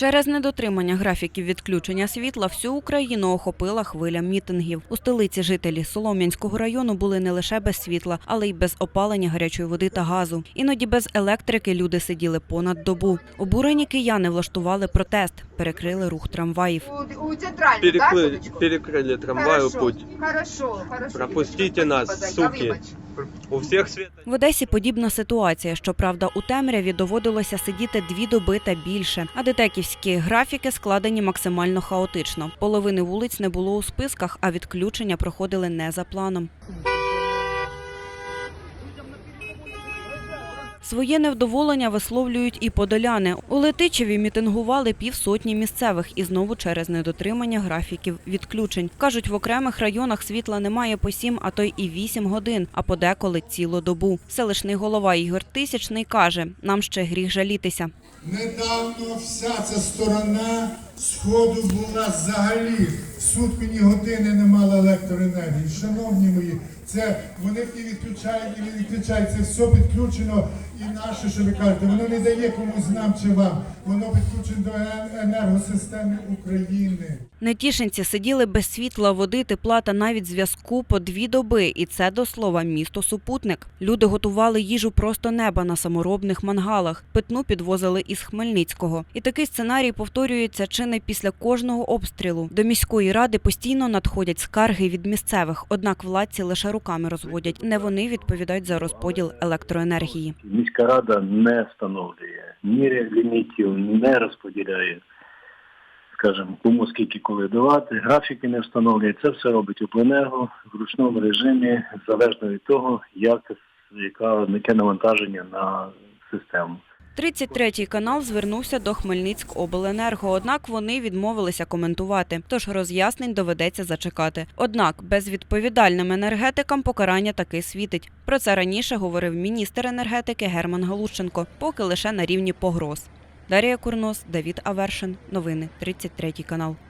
Через недотримання графіків відключення світла всю Україну охопила хвиля мітингів. У столиці жителі Солом'янського району були не лише без світла, але й без опалення гарячої води та газу. Іноді без електрики люди сиділи понад добу. Обурені кияни влаштували протест, перекрили рух трамваїв. У, у центральную, да, Перекрыли, Сонечко? перекрыли трамваю хорошо, путь. Хорошо, хорошо. Пропустите Вибач, нас, суки. У всіх света. В Одесі подібна ситуація. Щоправда, у темряві доводилося сидіти дві доби та більше. А детеківські графіки складені максимально хаотично. Половини вулиць не було у списках, а відключення проходили не за планом. Своє невдоволення висловлюють і подоляни. У Летичеві мітингували півсотні місцевих і знову через недотримання графіків відключень. Кажуть, в окремих районах світла немає по 7, а то й 8 годин, а подеколи цілу добу. Селищний голова Ігор Тисячний каже, нам ще гріх жалітися. Недавно вся ця сторона сходу була взагалі сутки ні години не мала електроенергії. Шановні мої, це вони і відключають, і відключають. Це все підключено. І наше, що ви кажете, воно не дає комусь нам чи вам. Воно підключено до енергосистеми України. Нетішинці сиділи без світла, води, тепла та навіть зв'язку по дві доби. І це до слова місто супутник. Люди готували їжу просто неба на саморобних мангалах. Питну підвозили із Хмельницького. І такий сценарій повторюється чи не після кожного обстрілу. До міської ради постійно надходять скарги від місцевих, однак владці лише руками розводять. Не вони відповідають за розподіл електроенергії. Міська рада не встановлює ні лімітів, не розподіляє, скажімо, кому скільки коли давати, графіки не встановлює. Це все робить обленерго в ручному режимі, залежно від того, як яке навантаження на систему. 33-й канал звернувся до Хмельницькобленерго, однак вони відмовилися коментувати. Тож роз'яснень доведеться зачекати. Однак безвідповідальним енергетикам покарання таки світить. Про це раніше говорив міністр енергетики Герман Галущенко, поки лише на рівні погроз. Дарія Курнос, Давід Авершин. Новини 33 канал.